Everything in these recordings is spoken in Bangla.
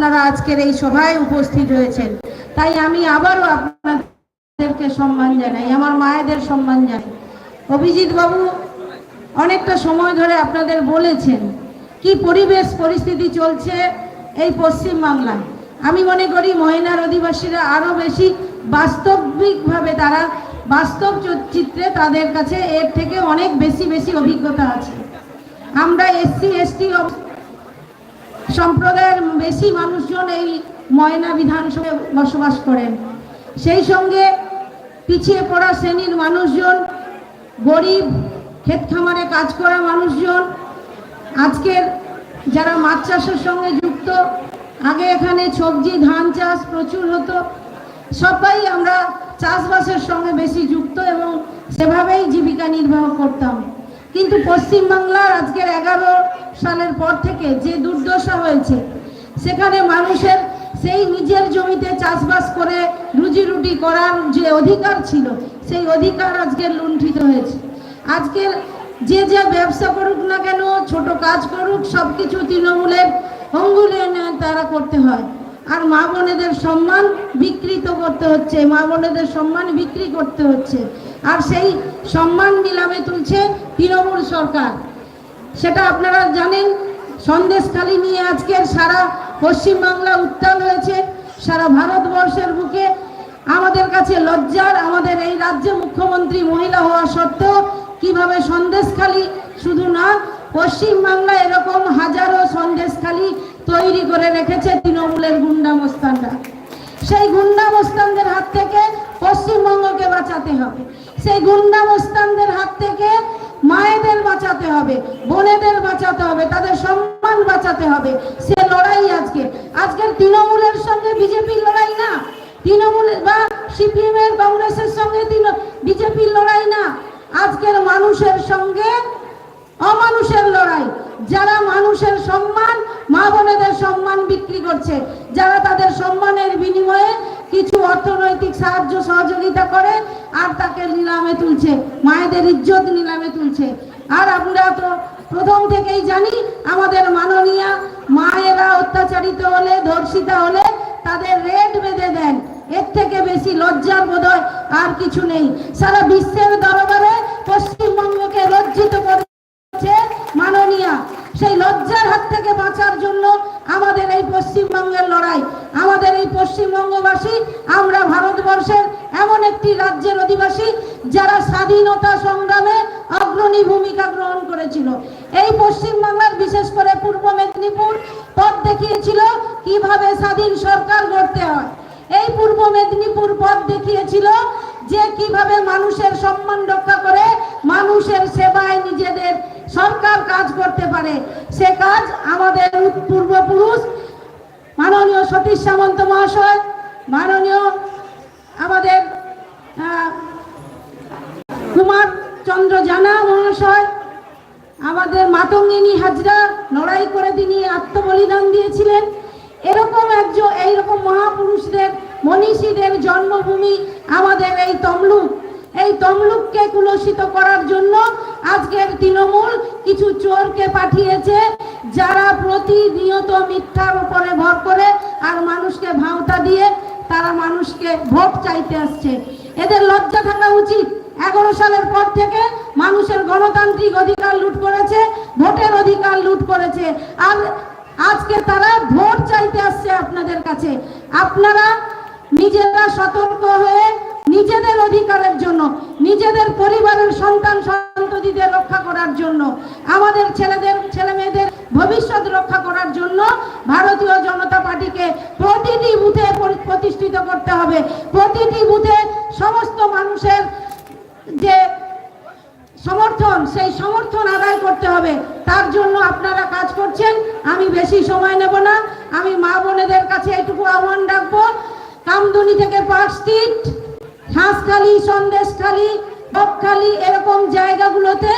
আপনারা আজকের এই সভায় উপস্থিত হয়েছেন। তাই আমি আবারও আপনাদেরকে সম্মান জানাই, আমার মায়েদের সম্মান জানাই। অভিজিৎ বাবু অনেকটা সময় ধরে আপনাদের বলেছেন, কি পরিবেশ পরিস্থিতি চলছে এই পশ্চিম বাংলায়। আমি মনে করি মহিলার অধিবাসীরা আরও বেশি বাস্তবিকভাবে তারা বাস্তব চিত্রে তাদের কাছে এর থেকে অনেক বেশি বেশি অভিজ্ঞতা আছে। আমরা এসসি, এসটি সম্প্রদায়ের বেশি মানুষজন এই ময়না বিধানসভায় বসবাস করেন। সেই সঙ্গে পিছিয়ে পড়া শ্রেণির মানুষজন, গরিব, ক্ষেত খামারে কাজ করা মানুষজন, আজকের যারা মাছ চাষের সঙ্গে যুক্ত, আগে এখানে সবজি, ধান চাষ প্রচুর হতো। সবাই আমরা চাষবাসের সঙ্গে বেশি যুক্ত এবং সেভাবেই জীবিকা নির্বাহ করতাম। কিন্তু পশ্চিমবাংলার আজকের এগারো সালের পর থেকে যে দুর্দশা হয়েছে, সেখানে মানুষের সেই নিজের জমিতে চাষবাস করে রুজি রুটি করার যে অধিকার ছিল, সেই অধিকার আজকের লুণ্ঠিত হয়েছে। আজকের যে যে ব্যবসা করুক না কেন, ছোট কাজ করুক সব কিছু তৃণমূলের অঙ্গুলে তারা করতে হয়। আর মা বোনেদের সম্মান বিকৃত করতে হচ্ছে, মা বোনেদের সম্মান বিক্রি করতে হচ্ছে। আর সেই সম্মান নিলামে তুলছে তৃণমূল সরকার। সেটা আপনারা জানেন সন্দেশখালি নিয়ে আজকের সারা পশ্চিমবাংলা উত্তাল হয়েছে, সারা ভারতবর্ষের বুকে। আমাদের কাছে লজ্জার, আমাদের এই রাজ্যে মুখ্যমন্ত্রী মহিলা হওয়া সত্ত্বেও কীভাবে সন্দেশখালি শুধু না পশ্চিমবাংলা এরকম হাজারো সন্দেশখালি তৈরি করে রেখেছে তৃণমূলের গুন্ডামস্তানরা। সেই গুন্ডামস্তানদের হাত থেকে পশ্চিমবঙ্গকে বাঁচাতে হবে। সেই গুন্ডামস্তানদের হাত থেকে মায়েদের বাঁচাতে হবে, বোনেদের বাঁচাতে হবে, তাদের সম্মান বাঁচাতে হবে। সে লড়াই আজকে। আজকের তৃণমূলের সঙ্গে বিজেপির লড়াই না। তৃণমূলের বা সিপিএমের, কংগ্রেসের সঙ্গে বিজেপির লড়াই না। আজকের মানুষের সঙ্গে অমানুষের লড়াই, যারা মানুষের সম্মান, মা বোনেদের সম্মান বিক্রি করছে, যারা তাদের সম্মানের বিনিময়ে কিছু অর্থনৈতিক সাহায্য সহযোগিতা করে আর তাকে নিলামে তুলছে, মায়েদের ইজ্জত নিলামে তুলছে। আর আমরা তো প্রথম থেকেই জানি, আমাদের মাননীয়া মায়েরা অত্যাচারিত হলে, ধর্ষিতা হলে তাদের রেট বেঁধে দেন। এর থেকে বেশি লজ্জার বোধহয় আর কিছু নেই। সারা বিশ্বের দরবারে পশ্চিমবঙ্গকে লজ্জিত করে পশ্চিমবঙ্গের লড়াই। আমাদের এই পশ্চিমবঙ্গবাসী, আমরা ভারতবর্ষের এমন একটি রাজ্যের অধিবাসী যারা স্বাধীনতা সংগ্রামে অগ্রণী ভূমিকা গ্রহণ করেছিল। এই পশ্চিমবাংলার, বিশেষ করে পূর্ব মেদিনীপুর, পথ দেখিয়েছিল কীভাবে স্বাধীন সরকার গড়তে হয়। এই পূর্ব মেদিনীপুর পথ দেখিয়েছিল যে কীভাবে মানুষের সম্মান রক্ষা করে মানুষের সেবায় নিজেদের সরকার কাজ করতে পারে। সে কাজ আমাদের পূর্বপুরুষ মাননীয় সতীশ সামন্ত মহাশয়, মাননীয় আমাদের কুমার চন্দ্র জানা মহাশয়, আমাদের মাতঙ্গিনী হাজরা লড়াই করে তিনি আত্মবলিদান দিয়েছিলেন। এরকম একজন, এইরকম মহাপুরুষদের, মনীষীদের জন্মভূমি আমাদের এই তমলুক। এই তমলুককে কুলসিত করার জন্য আজকের তৃণমূল কিছু চোরকে পাঠিয়েছে। যারা প্রতিনিয়ত মিথ্যার উপরে ভর করে আর মানুষকে ভাওতা দিয়ে, তারা মানুষকে ভোট চাইতে আসছে। এদের লজ্জা থাকা উচিত। এগারো সালের পর থেকে মানুষের গণতান্ত্রিক অধিকার লুট করেছে, ভোটের অধিকার লুট করেছে। আর আজকে তারা ভোট চাইতে আসছে আপনাদের কাছে। আপনারা নিজেরা সতর্ক হয়ে নিজেদের অধিকারের জন্য, নিজেদের পরিবারের সন্তান সন্ততিদের রক্ষা করার জন্য, আমাদের ছেলেদের ছেলে মেয়েদের ভবিষ্যৎ রক্ষা করার জন্য ভারতীয় জনতা পার্টিকে প্রতিটি বুথে প্রতিষ্ঠিত করতে হবে। প্রতিটি বুথে সমস্ত মানুষের যে সমর্থন, সেই সমর্থন আদায় করতে হবে। তার জন্য আপনারা কাজ করছেন। আমি বেশি সময় নেব না। আমি মা বোনেদের কাছে এটুকু আহ্বান রাখব। কামদুনি থেকে পার্ক স্ট্রিট হাঁসখালি, সন্দেশখালি, বকখালি, এরকম জায়গাগুলোতে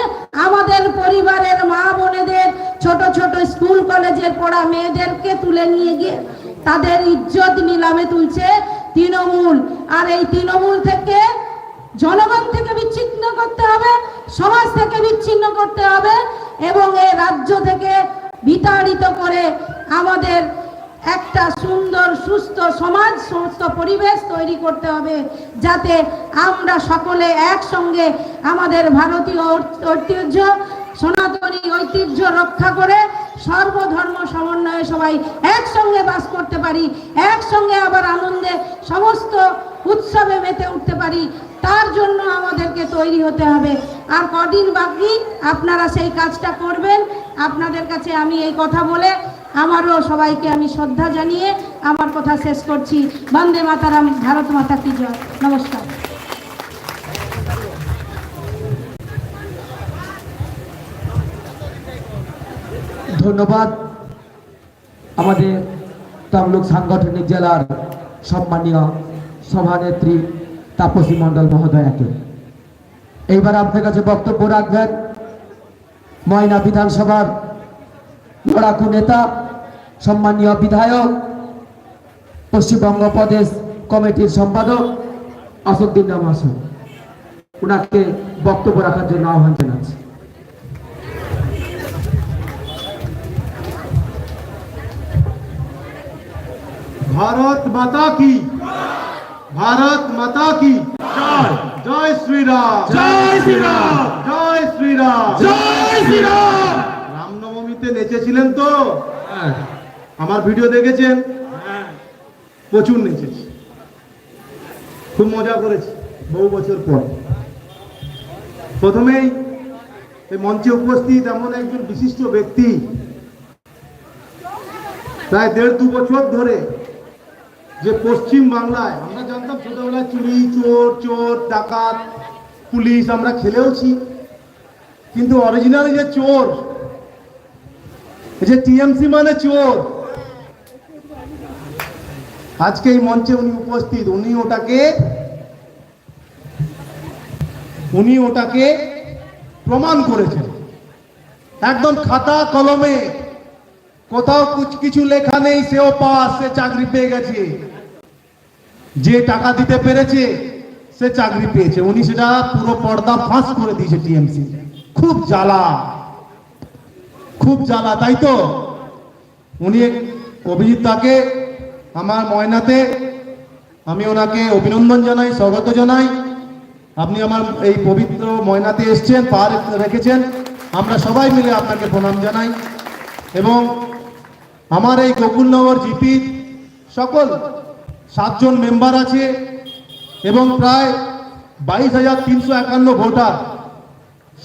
আমাদের পরিবারের মা বোনেদের ছোট ছোট স্কুল কলেজের পড়া মেয়েদেরকে তুলে নিয়ে গিয়ে তাদের ইজ্জত নিলামে তুলছে তৃণমূল। আর এই তৃণমূল থেকে জনগণ থেকে বিচ্ছিন্ন করতে হবে, সমাজ থেকে বিচ্ছিন্ন করতে হবে এবং এই রাজ্য থেকে বিতাড়িত করে আমাদের একটা সুন্দর, সুস্থ সমাজ সমস্ত পরিবেশ তৈরি করতে হবে যাতে আমরা সকলে একসঙ্গে আমাদের ভারতীয় ঐতিহ্য সনাতনী ঐতিহ্য রক্ষা করে সর্বধর্ম সমন্বয়ে সবাই একসঙ্গে বাস করতে পারি, একসঙ্গে আবার আনন্দে সমস্ত উৎসবে মেতে উঠতে পারি, তার জন্য আমাদেরকে তৈরি হতে হবে। আর কদিন বাকি আপনারা সেই কাজটা করবেন। আপনাদের কাছে আমি এই কথা বলে আমারও সবাইকে আমি শ্রদ্ধা জানিয়ে আমার কথা শেষ করছি। বন্দে মাতারাম, ভারত মাতা কি জয়। নমস্কার। ধন্যবাদ। আমাদের তমলুক সাংগঠনিক জেলার সম্মানীয় সভানেত্রী তাপসী মণ্ডল মহোদয়াকে। এইবার আপনার কাছে বক্তব্য রাখবেন ময়না বিধানসভার লড়াকু নেতা, সম্মানীয় বিধায়ক, পশ্চিমবঙ্গ প্রদেশ কমিটির সম্পাদক আসুদ্দিন ওনাকে বক্তব্য রাখার জন্য আহ্বান জানাচ্ছি। ভারত মাতা কি? ভারত মাতা কি? জয়। জয় শ্রীরাম। জয় শ্রীরাম। জয় শ্রীরাম। জয় শ্রীরাম। রামনবমীতে নেচেছিলেন তো? আমার ভিডিও দেখেছেন? প্রচুর নেচেছি। খুব মজা করেছি বহু বছর পর। প্রথমেই এই মঞ্চে উপস্থিত এমন একজন বিশিষ্ট ব্যক্তি প্রায় দেড় দু বছর ধরে যে পশ্চিম বাংলায়, আমরা জানতাম ছোটবেলায় চুরি, চোর চোর, ডাকাত, পুলিশ, আমরা খেলেওছি। কিন্তু অরিজিনাল যে চোর যে টিএমসি মানে চোর, আজকে এই মঞ্চে উনি উপস্থিত। উনি ওটাকে উনি ওটাকে প্রমাণ করেছেন। একদম খাতা কলমে কোথাও কুছ লেখা নেই, সেও পাস, সে চাকরি পেয়ে গেছে। যে টাকা দিতে পেরেছে, সে চাকরি পেয়েছে। উনি সেটা পুরো পর্দা ফাঁস করে দিয়েছে টিএমসি। খুব জ্বালা। খুব জ্বালা, তাই তো? উনি অভিজিৎ তাকে আমার ময়নাতে আমি ওনাকে অভিনন্দন জানাই, স্বাগত জানাই। আপনি আমার এই পবিত্র ময়নাতে এসছেন পা রেখেছেন। আমরা সবাই মিলে আপনাকে প্রণাম জানাই। এবং আমার এই গোকুলনগর জিপি, সকল সাতজন মেম্বার আছে এবং প্রায় বাইশ হাজার তিনশো একান্ন ভোটার।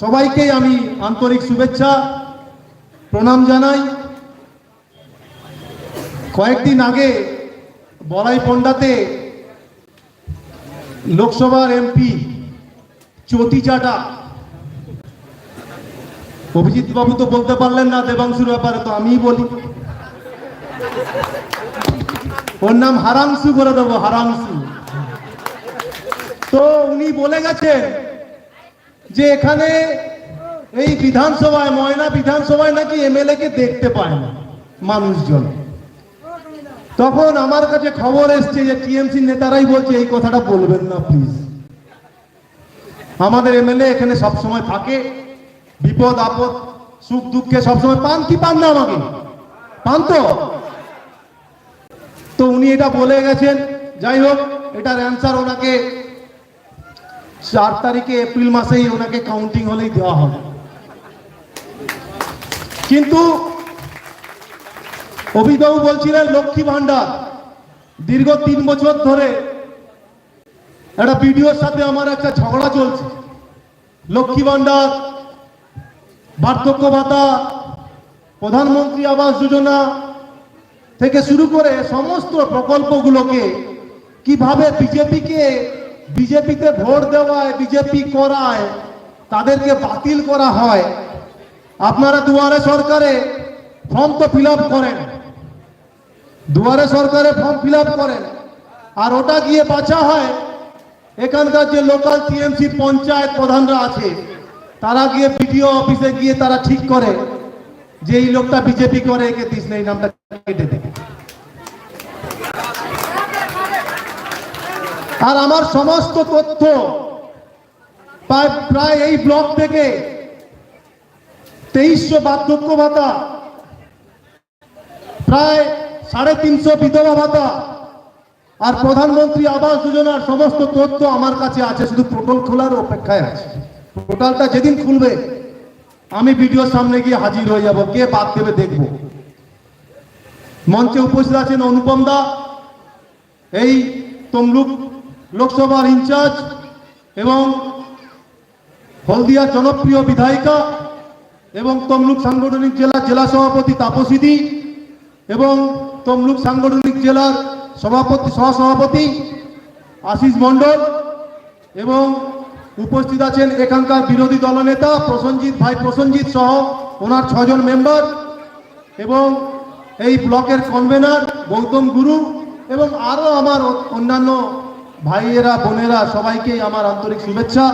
সবাইকেই আমি আন্তরিক শুভেচ্ছা, প্রণাম জানাই। কয়েকদিন আগে বলাই পণ্ডাতে লোকসভার এমপি চটি চাটা। অভিজিৎ বাবু তো বলতে পারলেন না, দেবাংশুর ব্যাপারে তো আমিই বলি। ওর নাম হারাংশু করে দেবো, হারাংশু। তো উনি বলে গেছেন যে এখানে এই বিধানসভায়, ময়না বিধানসভায় নাকি এমএলএ কে দেখতে পায় না মানুষজন। তখন আমার কাছে খবর এসছে যে টিএমসি নেতারাই বলছে, এই কথাটা বলবেন না প্লিজ আমাদের এমএলএ এখানে সব সময় থাকে, বিপদ, আপদ, সুখ, দুঃখে সবসময় পান কি পান না আমাকে? পান তো? তো উনি এটা বলে গেছেন, যাই হোক, এটার অ্যান্সার ওনাকে চার তারিখে এপ্রিল মাসেই ওনাকে কাউন্টিং হলেই দেওয়া হবে। কিন্তু অভিবাবু বলছিলেন, লক্ষ্মী ভান্ডার দীর্ঘ তিন বছর ধরে একটা বিডিওর সাথে আমার একটা ঝগড়া চলছে। লক্ষ্মী ভান্ডার বার্ধক্য ভাতা, প্রধানমন্ত্রী আবাস যোজনা থেকে শুরু করে সমস্ত প্রকল্পগুলোকে কীভাবে বিজেপিকে, বিজেপিতে ভোট দেওয়ায়, বিজেপি করায়, তাদেরকে বাতিল করা হয়, আপনারা দুয়ারে সরকারে ফর্ম তো ফিল করেন। দুয়ারে সরকারে ফর্ম ফিল করেন। আর ওটা গিয়ে বাঁচা হয়, এখানকার যে লোকাল টিএমসি পঞ্চায়েত প্রধানরা আছে, তারা গিয়ে বিডিও অফিসে গিয়ে তারা ঠিক করে। যে এই লোকটা বিজেপি করে একে দিস না এই নামটা কেটে দে। আর আমার সমস্ত তথ্য প্রায় এই ব্লক থেকে তেইশশো বার্ধক্য ভাতা, প্রায় সাড়ে তিনশো বিধবা ভাতা, আর প্রধানমন্ত্রী আবাস যোজনার সমস্ত তথ্য আমার কাছে আছে, শুধু পোর্টাল খোলার অপেক্ষায় আছে। পোর্টালটা যেদিন খুলবে আমি ভিডিওর সামনে গিয়ে হাজির হয়ে যাব। কে বাদ দেবে দেখব। মঞ্চে উপস্থিত আছেন অনুপম দা, এই তমলুক লোকসভার ইনচার্জ এবং হলদিয়ার জনপ্রিয় বিধায়িকা এবং তমলুক সাংগঠনিক জেলার জেলা সভাপতি তাপসীদি এবং তমলুক সাংগঠনিক জেলার সভাপতি, সহসভাপতি আশিস মণ্ডল এবং উপস্থিত আছেন এখানকার বিরোধী দলনেতা প্রসঞ্জিৎ ভাই প্রসঞ্জিৎ সহ ওনার ছজন মেম্বার এবং এই ব্লকের কনভেনার গৌতম গুরু এবং আরও আমার অন্যান্য ভাইয়েরা, বোনেরা, সবাইকে আমার আন্তরিক শুভেচ্ছা।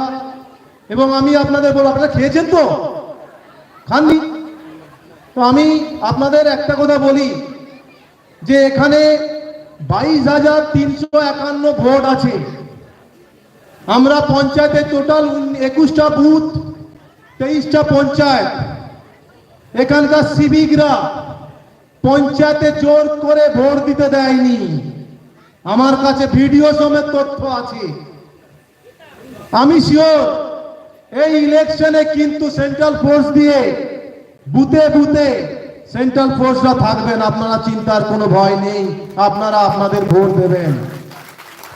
এবং আমি আপনাদের বলব, আপনারা খেয়েছেন তো? খাননি? তো আমি আপনাদের একটা কথা বলি, যে এখানে বাইশ হাজার তিনশো একান্ন ভোট আছে। আমরা পঞ্চায়েতের টোটাল একুশটা বুথ তেইশটা পঞ্চায়েত। এখানকার সিভিকরা পঞ্চায়েতে জোর করে ভোট দিতে দেয়নি। আমার কাছে ভিডিও সমেত তথ্য আছে। আমি শিওর এই ইলেকশনে কিন্তু সেন্ট্রাল ফোর্স দিয়ে বুথে বুথে সেন্ট্রাল ফোর্সরা থাকবেন। আপনারা চিন্তার কোনো ভয় নেই। আপনারা আপনাদের ভোট দেবেন।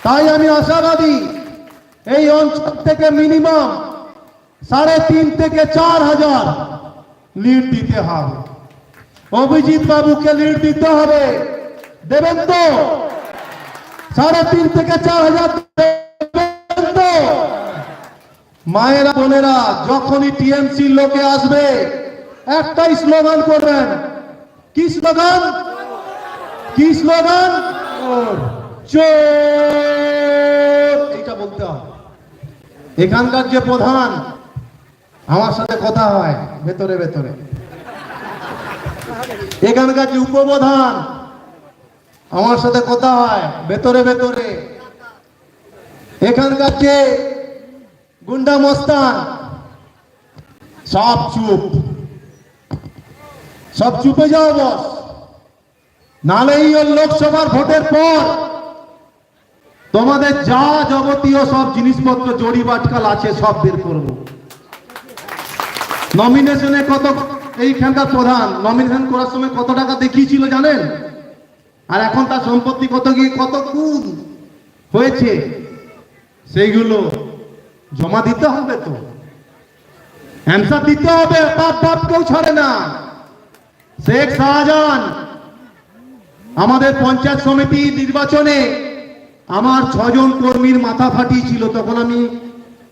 তাই আমি আশাবাদী এই অঞ্চল থেকে মিনিমাম সাড়ে তিন থেকে চার হাজার লিড দিতে হবে। অভিজিৎ বাবুকে লিড দিতে হবে। দেবেন তো? সাড়ে তিন থেকে চার হাজার মায়েরা, বোনেরা, যখনই টিএমসির লোকে আসবে, একটাই স্লোগান করবেন। কি স্লোগান কি স্লোগান চোর। এখানকার যে প্রধান, আমার সাথে কথা হয়, ভেতরে ভেতরে। এখানকার যে উপপ্রধান, আমার সাথে কথা হয়, ভেতরে ভেতরে। এখানকার যে গুন্ডা মস্তান, সব চুপ। সব চুপে যাও বস। নালে লোকসভার ভোটের পর তোমাদের যা যাবতীয় সব জিনিসপত্র, জড়ি বাটকাল আছে, সব বের করব। নমিনেশনে কত, এইখানকার প্রধান নমিনেশন করার সময় কত টাকা দেখিয়েছিল জানেন? আর এখন তার সম্পত্তি কত গিয়ে, কত গুণ হয়েছে? সেইগুলো জমা দিতে হবে তো। অ্যান্সার দিতে হবে, বাপ বাপ কেউ ছাড়ে না। শেখ শাহজাহান, আমাদের পঞ্চায়েত সমিতি নির্বাচনে আমার ছজন কর্মীর মাথা ফাটিয়েছিল, তখন আমি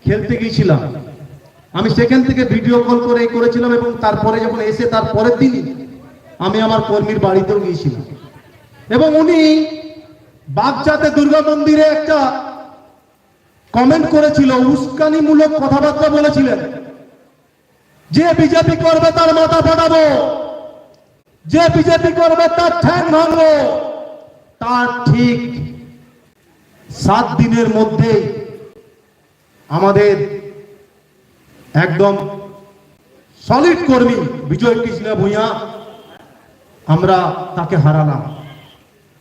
খেলতে গিয়েছিলাম। আমি সেখান থেকে ভিডিও কল করে করেছিলাম এবং তারপরে যখন এসে তার পরের দিনই আমি আমার কর্মীর বাড়িতেও গিয়েছিলাম। এবং উনি বাগজাতে দুর্গা মন্দিরে একটা কমেন্ট করেছিল, উস্কানিমূলক কথাবার্তা বলেছিলেন, যে বিজেপি করবে তার মাথা ফাটাবো, যে বিজেপি করবে তার ঠ্যাং ভাঙবো, তার ঠিক সাত দিনের মধ্যে আমাদের একদম সলিড কর্মী বিজয় কৃষ্ণ ভূঁইয়া, আমরা তাকে হারালাম।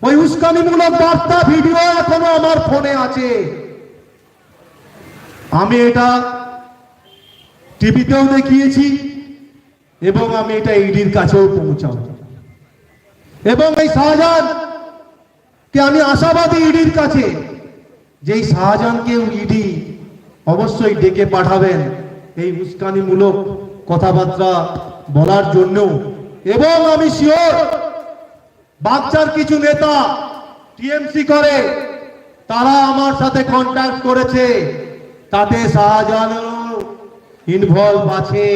ওই উস্কানিমূলক বার্তা ভিডিও এখনও আমার ফোনে আছে। আমি এটা টিভিতেও দেখিয়েছি এবং আমি এটা ইডির কাছেও পৌঁছাবো। এবং এই শাহজাহান কে আমি আশাবাদী ইডির কাছে যে এই শাহজাহানকে ইডি অবশ্যই ডেকে পাঠাবেন, এই উস্কানিমূলক কথাবার্তা বলার জন্য এবং আমি শিওর বাচ্চার কিছু নেতা টিএমসি করে, তারা আমার সাথে কন্ট্যাক্ট করেছে, তাতে শাহজাহানেরও ইনভলভ আছে।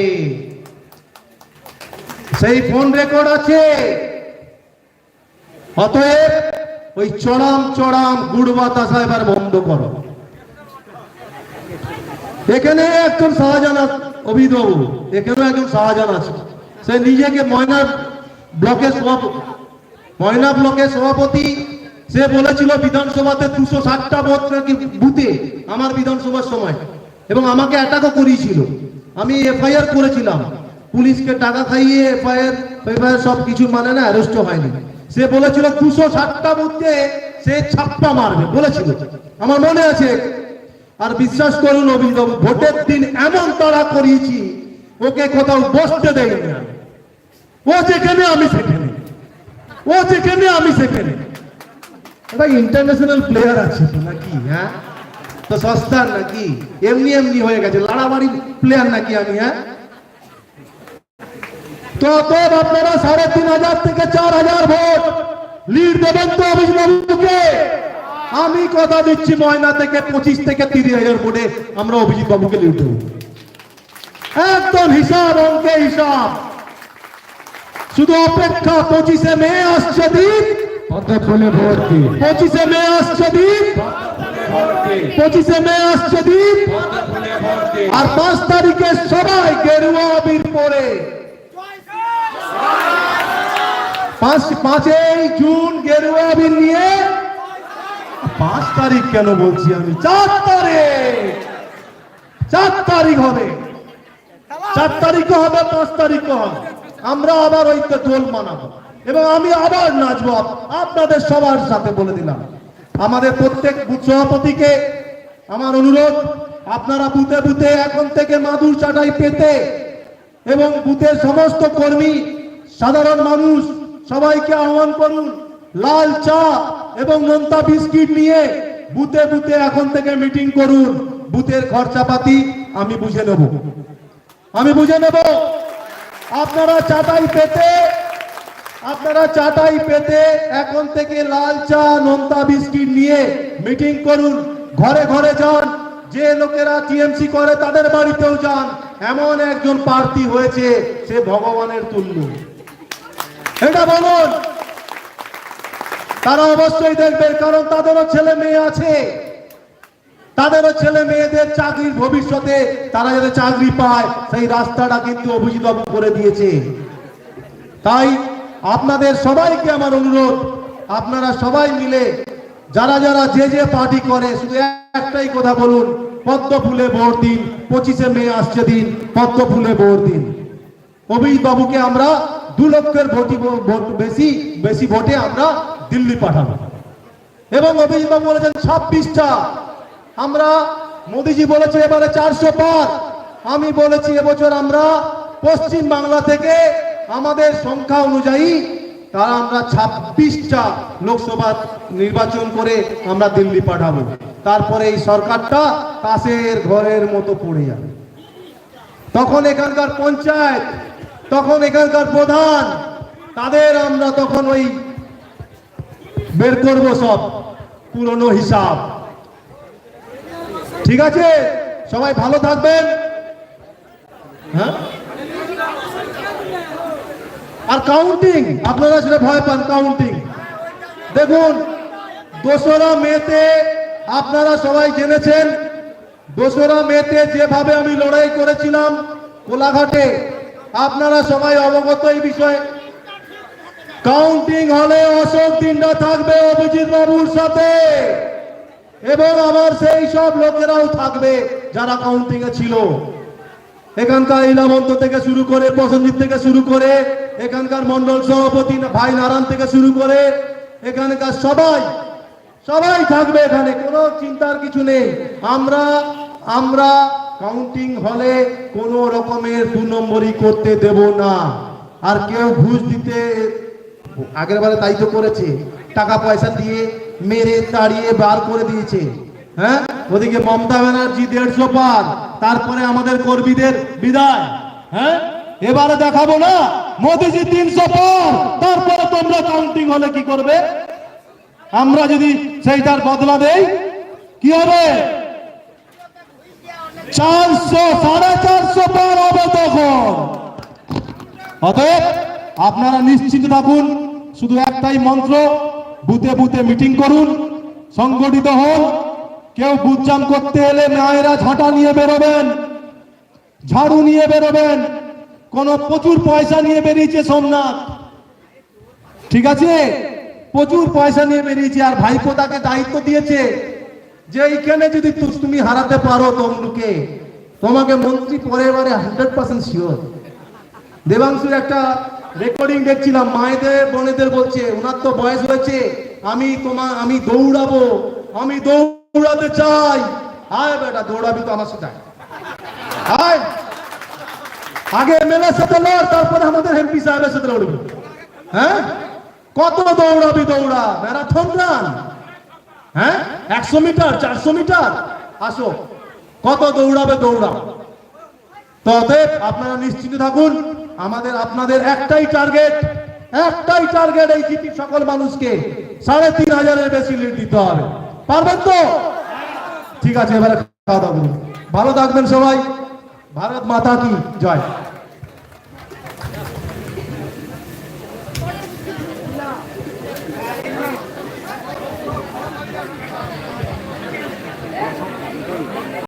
সেই ফোন রেকর্ড আছে। অতএব ওই চড়াম চড়াম গুড় বাতাসা এবার বন্ধ করো। এখানে একজন শাহজাহান বাবু এখানেও একজন শাহজাহান আছে। সে নিজেকে ময়না ব্লকের সভাপতি ময়না ব্লকের সভাপতি। সে বলেছিল, বিধানসভাতে দুশো ষাটটা ভোট নাকি বুথে আমার বিধানসভার সময়। এবং আমাকে অ্যাটাকও করিয়েছিল। আমি এফআইআর করেছিলাম। পুলিশকে টাকা খাইয়ে এফআইআর এফআইআর সব কিছু মানে না অ্যারেস্টও হয়নি। সে বলেছিল, দুশো ষাটটা বুথে সে ছাপ্পা মারবে, বলেছিল। আমার মনে আছে, আর বিশ্বাস করুন অভিনবাবু ভোটের দিন এমন তাড়া করিয়েছি, ওকে কোথাও বসতে দেয়নি। ও যেখানে, আমি সেখানে। ও যেখানে, আমি সেখানে। এটা ইন্টারন্যাশনাল প্লেয়ার আছে নাকি হ্যাঁ? তো সস্তার নাকি? এমনি এমনি হয়ে গেছে লাড়াবাড়ি প্লেয়ার নাকি আমি হ্যাঁ? তো অতএব আপনারা সাড়ে তিন হাজার থেকে চার হাজার ভোট লিড দেবেন তো আমি কথা দিচ্ছি ময়না থেকে পঁচিশ থেকে তিরিশ হাজার ভোটে আমরা অভিজিৎ বাবুকে লিড দেবো। একদম হিসাব অঙ্কে হিসাব। শুধু অপেক্ষা পঁচিশে মে আসছে দিন। পঁচিশে মে আসছে দিন। পঁচিশে মে আসছে দিন। আর পাঁচ তারিখে সবাই গেরুয়া আবির পরে। পাঁচ, পাঁচই জুন গেরুয়া আবির নিয়ে পাঁচ তারিখ কেন বলছি আমি? চার তারিখ। চার তারিখ হবে। চার তারিখও হবে, পাঁচ তারিখও হবে। আমরা আবার ওইতে দোল মানাবো। এবং আমি আবার নাচবো। আপনাদের সবার সাথে বলে দিলাম। আমাদের প্রত্যেক বুথ সভাপতিকে আমার অনুরোধ, আপনারা বুথে বুথে এখন থেকে মাদুর চাটাই পেতে এবং বুথের সমস্ত কর্মী, সাধারণ মানুষ সবাইকে আহ্বান করুন, লাল চা এবং নোনতা বিস্কিট নিয়ে বুথে বুথে এখন থেকে মিটিং করুন। বুথের খরচাপাতি আমি বুঝে নেব। আমি বুঝে নেব। আপনারা চাটাই পেতে, আপনারা চাটাই পেতে এখন থেকে লাল চা, নোনতা বিস্কিট নিয়ে মিটিং করুন। ঘরে ঘরে যান, যে লোকেরা টিএমসি করে তাদের বাড়িতেও যান। এমন একজন প্রার্থী হয়েছে, সে ভগবানের তুল্য। এটা বলুন তারা অবশ্যই দেখবে কারণ তাদেরও ছেলে মেয়ে আছে। তাদেরও ছেলে মেয়েদের চাকরির ভবিষ্যতে তারা যাতে চাকরি পায়, সেই রাস্তাটা কিন্তু অভিজিৎ বাবু করে দিয়েছে। তাই আপনাদের সবাইকে আমার অনুরোধ, আপনারা সবাই মিলে, যারা যারা যে যে পার্টি করে, শুধু একটাই কথা বলুন, পদ্ম ফুলে ভোট দিন, পঁচিশে মে আসছে দিন, পদ্ম ফুলে ভোট দিন। অভিজিৎ বাবুকে আমরা দু লক্ষের ভোটি বেশি বেশি ভোটে আমরা দিল্লি পাঠাবো। এবং অভিজিৎ বাবু বলেছেন ছাব্বিশটা। আমরা মোদিজি বলেছে এবারে চারশো পার। আমি বলেছি এবছর আমরা পশ্চিম বাংলা থেকে আমাদের সংখ্যা অনুযায়ী তারা আমরা ছাব্বিশটা লোকসভা নির্বাচন করে আমরা দিল্লি পাঠাবো। তারপরে এই সরকারটা কাশের ঘরের মতো পড়ে যাবে। তখন এখানকার পঞ্চায়েত তখন এখানকার প্রধান, তাদের আমরা তখন ওই বের করব সব, পুরনো হিসাব। ঠিক আছে? সবাই ভালো থাকবেন। হ্যাঁ? আর কাউন্টিং আপনারা সেটা ভয় পান কাউন্টিং দেখুন, দোসরা মেতে আপনারা সবাই জেনেছেন, দোসরা মেতে যেভাবে আমি লড়াই করেছিলাম কোলাঘাটে আপনারা সবাই অবগত এই বিষয়ে। কাউন্টিং হলে অশোক দিনটা থাকবে অভিজিৎ বাবুর সাথে। এবং আমার সেই সব লোকেরাও থাকবে যারা কাউন্টিং এ ছিল। এখানকার ইলামন্ত থেকে শুরু করে প্রসঞ্জিৎ থেকে শুরু করে এখানকার মন্ডল সভাপতি ভাই নারায়ণ থেকে শুরু করে এখানকার সবাই সবাই থাকবে এখানে। কোনো চিন্তার কিছু নেই। আমরা আমরা কাউন্টিং হলে কোনো রকমের দু নম্বরই করতে দেব না। আর কেউ ঘুষ দিতে আগের বারে তাই তো করেছে। টাকা পয়সা দিয়ে মেরে তাড়িয়ে বার করে দিয়েছে। হ্যাঁ? ওদিকে মমতা ব্যানার্জি দেড়শো পার। তারপরে আমাদের কর্মীদের বিদায়। হ্যাঁ? এবারে দেখাবো না। মোদিজি তিনশো পার। তারপরে তোমরা কাউন্টিং হলে কি করবে? আমরা যদি সেইটার বদলা দেই, কি হবে? চারশো, সাড়ে চারশো পার হবে তখন। অতএব আপনারা নিশ্চিত থাকুন, শুধু একটাই মন্ত্র, বুথে বুথে মিটিং করুন, সংগঠিত হন। কেউ বুথজাম করতে এলে মায়েরা ঝাঁটা নিয়ে বেরোবেন, ঝাড়ু নিয়ে বেরোবেন, কোন প্রচুর পয়সা নিয়ে বেরিয়েছে সোমনাথ। ঠিক আছে? প্রচুর পয়সা নিয়ে বেরিয়েছে, আর ভাইপো তাকে দায়িত্ব দিয়েছে। যে এইখানে যদি তুমি হারাতে পারো তমলুকে, তোমাকে মন্ত্রী পরে এবারে হান্ড্রেড পার্সেন্ট শিওর দেবাংশুর একটা রেকর্ডিং দেখছিলাম, মায়েদের, বোনেদের বলছে, ওনার তো বয়স হয়েছে, আমি তোমার আমি দৌড়াবো, আমি দৌড়াতে চাই। আয় বেটা, দৌড়াবি তো আমার সাথে আয়। আগে এমএলএর সাথে লড়, তারপরে আমাদের এমপি সাহেবের সাথে লড়বি। হ্যাঁ? কত দৌড়াবি দৌড়া ম্যারাথন রান হ্যাঁ? একশো মিটার, চারশো মিটার? আসো। কত দৌড়াবে দৌড়া তো অতএব আপনারা নিশ্চিত থাকুন, আমাদের আপনাদের একটাই টার্গেট একটাই টার্গেট এই জিপির সকল মানুষকে সাড়ে তিন হাজারের বেশি লিড দিতে হবে। পারবেন তো? ঠিক আছে, এবারে খাওয়া দাওয়া ভালো থাকবেন সবাই। ভারত মাতা কি? জয়।